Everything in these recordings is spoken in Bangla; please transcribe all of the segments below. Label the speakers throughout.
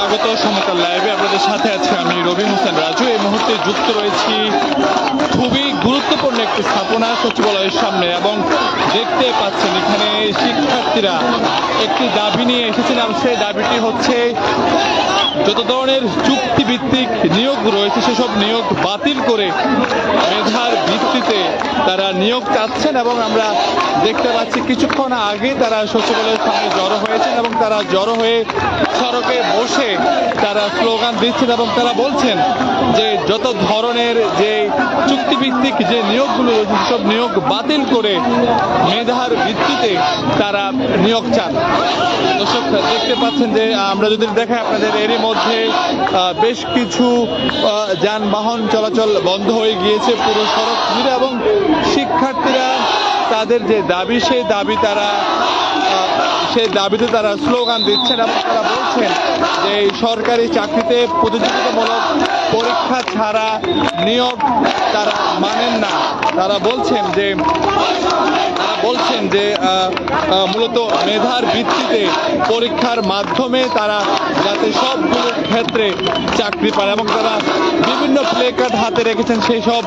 Speaker 1: স্বাগত সমকাল লাইভে আপনাদের সাথে আছে আমি রবি হোসেন রাজু। এই মুহূর্তে যুক্ত রয়েছি খুবই গুরুত্বপূর্ণ একটি স্থাপনা সচিবালয়ের সামনে এবং দেখতে পাচ্ছেন এখানে শিক্ষার্থীরা একটি দাবি নিয়ে এসেছেন এবং সেই দাবিটি হচ্ছে যত ধরনের চুক্তিভিত্তিক নিয়োগ রয়েছে, সেসব নিয়োগ বাতিল করে মেধার ভিত্তিতে তারা নিয়োগ চাচ্ছেন এবং আমরা দেখতে পাচ্ছি কিছুক্ষণ আগে তারা সচিবালয়ের সামনে জড়ো হয়েছেন এবং তারা জড়ো হয়ে সড়কে বসে তারা স্লোগান দিচ্ছেন এবং তারা বলছেন যে যত ধরনের যে চুক্তিভিত্তিক যে নিয়োগগুলো রয়েছে, সেসব নিয়োগ বাতিল করে মেধার ভিত্তিতে তারা নিয়োগ চান। দর্শক, দেখতে পাচ্ছেন যে আমরা যদি দেখাই আপনাদের এরই মধ্যে বেশ কিছু যানবাহন চলাচল বন্ধ হয়ে গিয়েছে পুরো সড়ক জুড়ে এবং শিক্ষার্থীরা তাদের যে দাবি, সেই দাবি তারা সেই দাবিতে তারা স্লোগান দিচ্ছেন এবং তারা বলছেন যে এই সরকারি চাকরিতে প্রতিযোগিতামূলক পরীক্ষা ছাড়া নিয়োগ তারা মানেন না। তারা বলছেন যে বলছেন যে মূলত মেধার ভিত্তিতে পরীক্ষার মাধ্যমে তারা যাতে সবগুলো ক্ষেত্রে চাকরি পায় এবং তারা প্লে কার্ড হাতে রেখেছেন সেই সব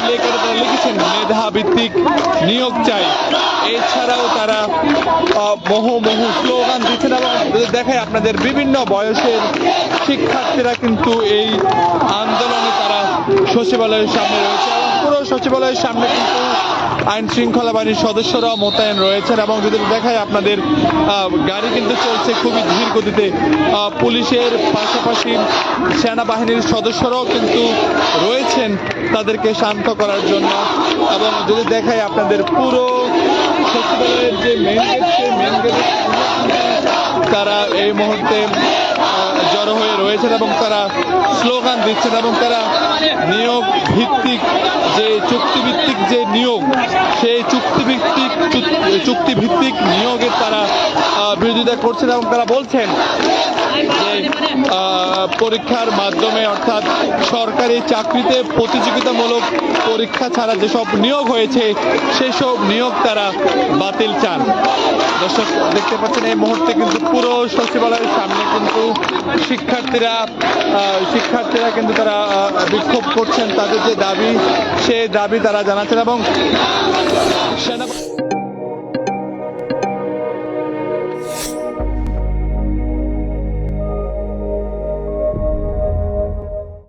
Speaker 1: প্লে কার্ডে তারা লিখেছেন, মেধা ভিত্তিক নিয়োগ চাই। এছাড়াও তারা বহু বহু স্লোগান দিচ্ছেন এবং দেখায় আপনাদের বিভিন্ন বয়সের শিক্ষার্থীরা কিন্তু এই আন্দোলনে তারা সচিবালয়ের সামনে রয়েছে। পুরো সচিবালয়ের সামনে কিন্তু আইন শৃঙ্খলা বাহিনীর সদস্যরা মোতায়েন রয়েছেন এবং যদি দেখায় আপনাদের গাড়ি কিন্তু চলছে খুবই ধীর গতিতে পুলিশের পাশাপাশি সেনাবাহিনীর সদস্যরাও কিন্তু রয়েছেন তাদেরকে শান্ত করার জন্য। এবং যদি দেখায় আপনাদের পুরো সচিবালয়ের যে মেন গেট সেই মেন গেটের তারা এই মুহূর্তে জড়ো হয়ে রয়েছেন এবং তারা স্লোগান দিচ্ছেন এবং তারা নিয়োগ ভিত্তিক যে চুক্তিভিত্তিক যে নিয়োগ সেই চুক্তিভিত্তিক চুক- চুক্তিভিত্তিক নিয়োগের তারা বিরোধিতা করছেন এবং তারা বলছেন যে পরীক্ষার মাধ্যমে অর্থাৎ সরকারি চাকরিতে প্রতিযোগিতামূলক পরীক্ষা ছাড়া যেসব নিয়োগ হয়েছে, সেসব নিয়োগ তারা বাতিল চান। দর্শক, দেখতে পাচ্ছেন এই মুহূর্তে কিন্তু পুরো সচিবালয়ের সামনে কিন্তু শিক্ষার্থীরা শিক্ষার্থীরা কিন্তু তারা বিক্ষোভ করছেন। তাদের যে দাবি, সে দাবি তারা জানাচ্ছেন এবং সেনা